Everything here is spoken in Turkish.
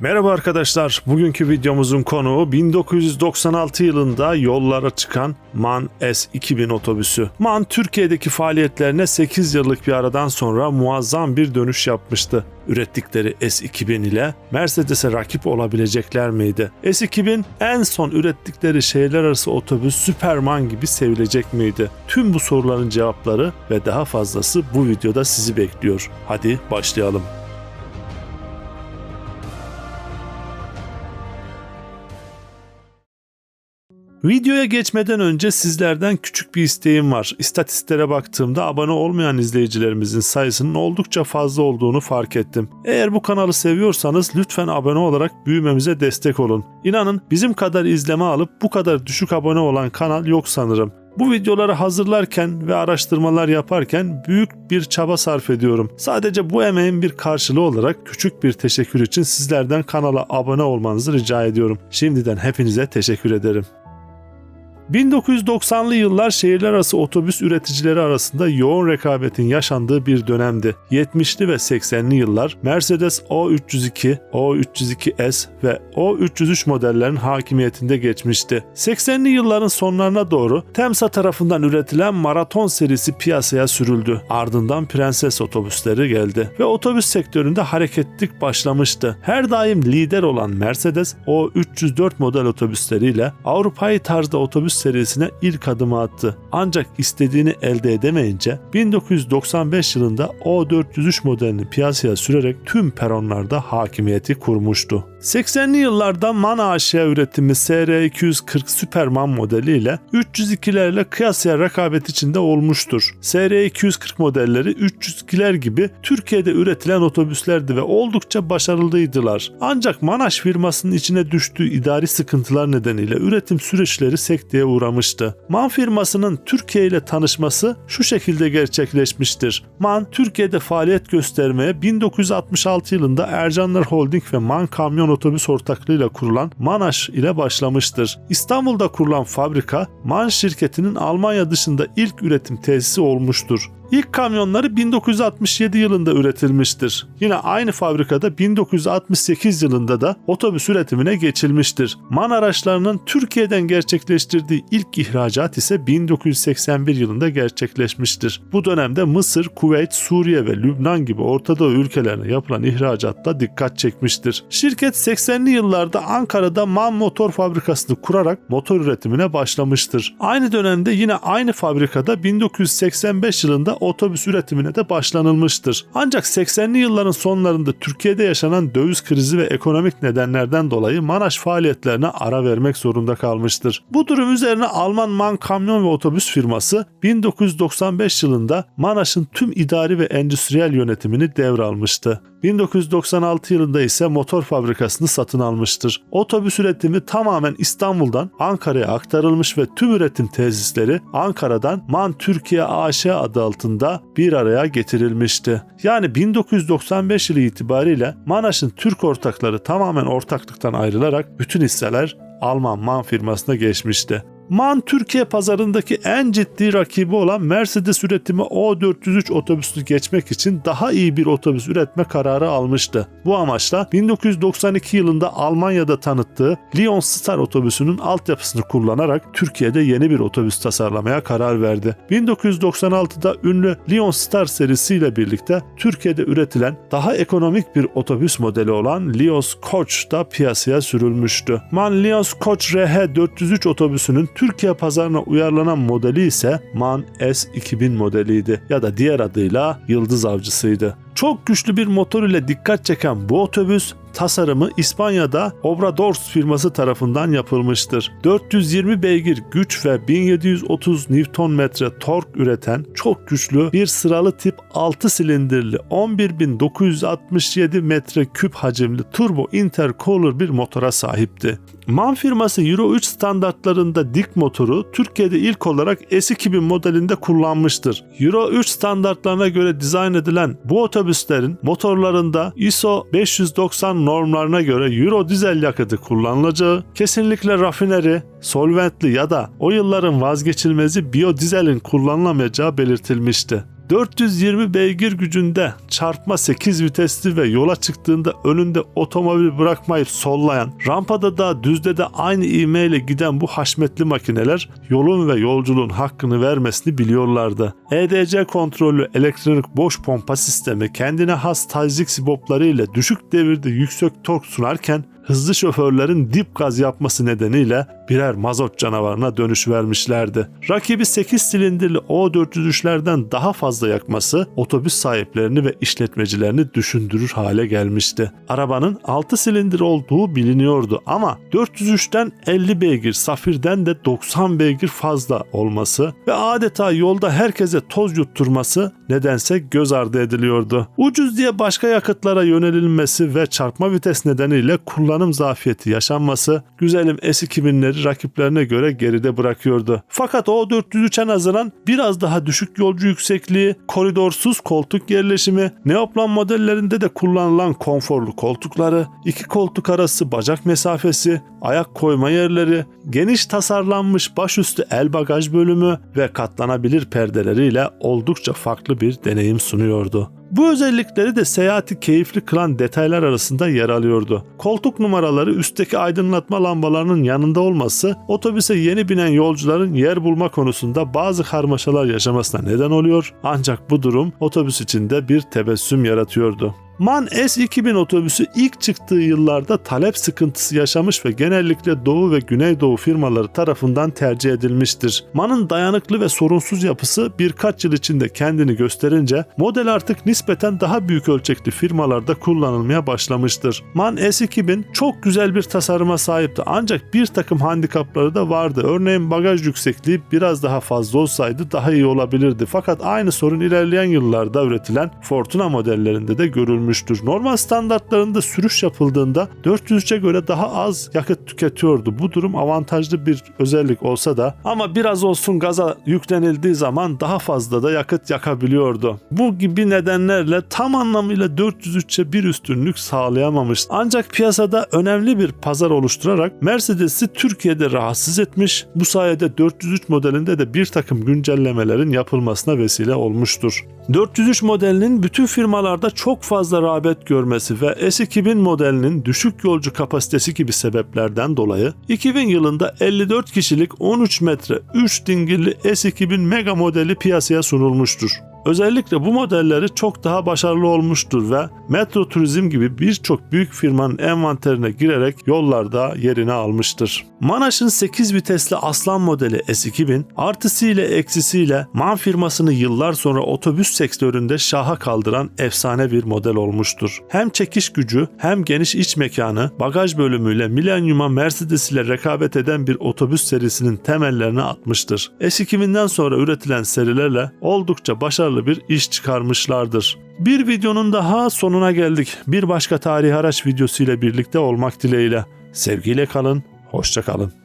Merhaba arkadaşlar. Bugünkü videomuzun konuğu 1996 yılında yollara çıkan MAN S2000 otobüsü. MAN Türkiye'deki faaliyetlerine 8 yıllık bir aradan sonra muazzam bir dönüş yapmıştı. Ürettikleri S2000 ile Mercedes'e rakip olabilecekler miydi? S2000 en son ürettikleri şehirler arası otobüs Superman gibi sevilecek miydi? Tüm bu soruların cevapları ve daha fazlası bu videoda sizi bekliyor. Hadi başlayalım. Videoya geçmeden önce sizlerden küçük bir isteğim var. İstatistiklere baktığımda abone olmayan izleyicilerimizin sayısının oldukça fazla olduğunu fark ettim. Eğer bu kanalı seviyorsanız lütfen abone olarak büyümemize destek olun. İnanın bizim kadar izleme alıp bu kadar düşük abone olan kanal yok sanırım. Bu videoları hazırlarken ve araştırmalar yaparken büyük bir çaba sarf ediyorum. Sadece bu emeğin bir karşılığı olarak küçük bir teşekkür için sizlerden kanala abone olmanızı rica ediyorum. Şimdiden hepinize teşekkür ederim. 1990'lı yıllar şehirler arası otobüs üreticileri arasında yoğun rekabetin yaşandığı bir dönemdi. 70'li ve 80'li yıllar Mercedes O302, O302S ve O303 modellerin hakimiyetinde geçmişti. 80'li yılların sonlarına doğru Temsa tarafından üretilen Maraton serisi piyasaya sürüldü. Ardından Prenses otobüsleri geldi ve otobüs sektöründe hareketlik başlamıştı. Her daim lider olan Mercedes O304 model otobüsleriyle Avrupa'yı tarzda otobüs serisine ilk adımı attı. Ancak istediğini elde edemeyince 1995 yılında O403 modelini piyasaya sürerek tüm peronlarda hakimiyeti kurmuştu. 80'li yıllarda MAN AŞ üretimi SR240 Superman modeliyle 302'lerle kıyasıya rekabet içinde olmuştur. SR240 modelleri 302'ler gibi Türkiye'de üretilen otobüslerdi ve oldukça başarılıydılar. Ancak Manaş firmasının içine düştüğü idari sıkıntılar nedeniyle üretim süreçleri sekteye uğramıştı. MAN firmasının Türkiye ile tanışması şu şekilde gerçekleşmiştir. MAN Türkiye'de faaliyet göstermeye 1966 yılında Ercanlar Holding ve MAN Kamyon Otobüs ortaklığıyla kurulan Manaş ile başlamıştır. İstanbul'da kurulan fabrika MAN şirketinin Almanya dışında ilk üretim tesisi olmuştur. İlk kamyonları 1967 yılında üretilmiştir. Yine aynı fabrikada 1968 yılında da otobüs üretimine geçilmiştir. MAN araçlarının Türkiye'den gerçekleştirdiği ilk ihracat ise 1981 yılında gerçekleşmiştir. Bu dönemde Mısır, Kuveyt, Suriye ve Lübnan gibi Orta Doğu ülkelerine yapılan ihracatta dikkat çekmiştir. Şirket 80'li yıllarda Ankara'da MAN motor fabrikasını kurarak motor üretimine başlamıştır. Aynı dönemde yine aynı fabrikada 1985 yılında otobüs üretimine de başlanılmıştır. Ancak 80'li yılların sonlarında Türkiye'de yaşanan döviz krizi ve ekonomik nedenlerden dolayı Manaş faaliyetlerine ara vermek zorunda kalmıştır. Bu durum üzerine Alman MAN kamyon ve otobüs firması 1995 yılında Manaş'ın tüm idari ve endüstriyel yönetimini devralmıştı. 1996 yılında ise motor fabrikasını satın almıştır. Otobüs üretimi tamamen İstanbul'dan Ankara'ya aktarılmış ve tüm üretim tesisleri Ankara'dan MAN Türkiye AŞ adı altında bir araya getirilmişti. Yani 1995 yılı itibariyle Manaş'ın Türk ortakları tamamen ortaklıktan ayrılarak bütün hisseler Alman MAN firmasına geçmişti. MAN Türkiye pazarındaki en ciddi rakibi olan Mercedes üretimi O403 otobüsünü geçmek için daha iyi bir otobüs üretme kararı almıştı. Bu amaçla 1992 yılında Almanya'da tanıttığı Lion Star otobüsünün altyapısını kullanarak Türkiye'de yeni bir otobüs tasarlamaya karar verdi. 1996'da ünlü Lion Star serisiyle birlikte Türkiye'de üretilen daha ekonomik bir otobüs modeli olan Lios Coach da piyasaya sürülmüştü. MAN Lios Coach RH 403 otobüsünün Türkiye pazarına uyarlanan modeli ise MAN S2000 modeliydi ya da diğer adıyla Yıldız Avcısıydı. Çok güçlü bir motor ile dikkat çeken bu otobüs tasarımı İspanya'da Obradors firması tarafından yapılmıştır. 420 beygir güç ve 1730 Nm tork üreten çok güçlü bir sıralı tip 6 silindirli 11967 metreküp hacimli turbo intercooler bir motora sahipti. MAN firması Euro 3 standartlarında dik motoru Türkiye'de ilk olarak S2000 modelinde kullanmıştır. Euro 3 standartlarına göre dizayn edilen bu otobüslerin motorlarında ISO 590 normlarına göre Euro dizel yakıtı kullanılacağı, kesinlikle rafineri, solventli ya da o yılların vazgeçilmezi biyodizelin kullanılamayacağı belirtilmişti. 420 beygir gücünde çarpma 8 vitesli ve yola çıktığında önünde otomobil bırakmayıp sollayan, rampada da düzde de aynı ivmeyle giden bu haşmetli makineler yolun ve yolculuğun hakkını vermesini biliyorlardı. EDC kontrollü elektronik boş pompa sistemi kendine has tazik sibopları ile düşük devirde yüksek tork sunarken hızlı şoförlerin dip gaz yapması nedeniyle birer mazot canavarına dönüş vermişlerdi. Rakibi 8 silindirli O403'lerden daha fazla yakması otobüs sahiplerini ve işletmecilerini düşündürür hale gelmişti. Arabanın 6 silindir olduğu biliniyordu ama 403'ten 50 beygir, Safir'den de 90 beygir fazla olması ve adeta yolda herkese toz yutturması nedense göz ardı ediliyordu. Ucuz diye başka yakıtlara yönelilmesi ve çarpma vites nedeniyle kullanım zafiyeti yaşanması güzelim S2000'leri rakiplerine göre geride bırakıyordu. Fakat o 403'e nazaran biraz daha düşük yolcu yüksekliği, koridorsuz koltuk yerleşimi, Neoplan modellerinde de kullanılan konforlu koltukları, iki koltuk arası bacak mesafesi, ayak koyma yerleri, geniş tasarlanmış başüstü el bagaj bölümü ve katlanabilir perdeleriyle oldukça farklı bir deneyim sunuyordu. Bu özellikleri de seyahati keyifli kılan detaylar arasında yer alıyordu. Koltuk numaraları üstteki aydınlatma lambalarının yanında olması otobüse yeni binen yolcuların yer bulma konusunda bazı karmaşalar yaşamasına neden oluyor ancak bu durum otobüs içinde bir tebessüm yaratıyordu. MAN S2000 otobüsü ilk çıktığı yıllarda talep sıkıntısı yaşamış ve genellikle Doğu ve Güneydoğu firmaları tarafından tercih edilmiştir. MAN'ın dayanıklı ve sorunsuz yapısı birkaç yıl içinde kendini gösterince model artık nispeten daha büyük ölçekli firmalarda kullanılmaya başlamıştır. MAN S2000 çok güzel bir tasarıma sahipti ancak bir takım handikapları da vardı. Örneğin bagaj yüksekliği biraz daha fazla olsaydı daha iyi olabilirdi. Fakat aynı sorun ilerleyen yıllarda üretilen Fortuna modellerinde de görülmüştür görülmüştür. Normal standartlarında sürüş yapıldığında 403'e göre daha az yakıt tüketiyordu. Bu durum avantajlı bir özellik olsa da ama biraz olsun gaza yüklenildiği zaman daha fazla da yakıt yakabiliyordu. Bu gibi nedenlerle tam anlamıyla 403'e bir üstünlük sağlayamamış. Ancak piyasada önemli bir pazar oluşturarak Mercedes'i Türkiye'de rahatsız etmiş. Bu sayede 403 modelinde de bir takım güncellemelerin yapılmasına vesile olmuştur. 403 modelinin bütün firmalarda çok fazla rağbet görmesi ve S2000 modelinin düşük yolcu kapasitesi gibi sebeplerden dolayı 2000 yılında 54 kişilik 13 metre 3 dingilli S2000 Mega modeli piyasaya sunulmuştur. Özellikle bu modelleri çok daha başarılı olmuştur ve Metro Turizm gibi birçok büyük firmanın envanterine girerek yollarda yerini almıştır. Manaş'ın 8 vitesli Aslan modeli S2000 artısıyla eksisiyle MAN firmasını yıllar sonra otobüs sektöründe şaha kaldıran efsane bir model olmuştur. Hem çekiş gücü hem geniş iç mekanı bagaj bölümüyle Millennium'a Mercedes ile rekabet eden bir otobüs serisinin temellerini atmıştır. S2000'den sonra üretilen serilerle oldukça başarılı bir iş çıkarmışlardır. Bir videonun daha sonuna geldik. Bir başka tarih araç videosu ile birlikte olmak dileğiyle. Sevgiyle kalın, hoşça kalın.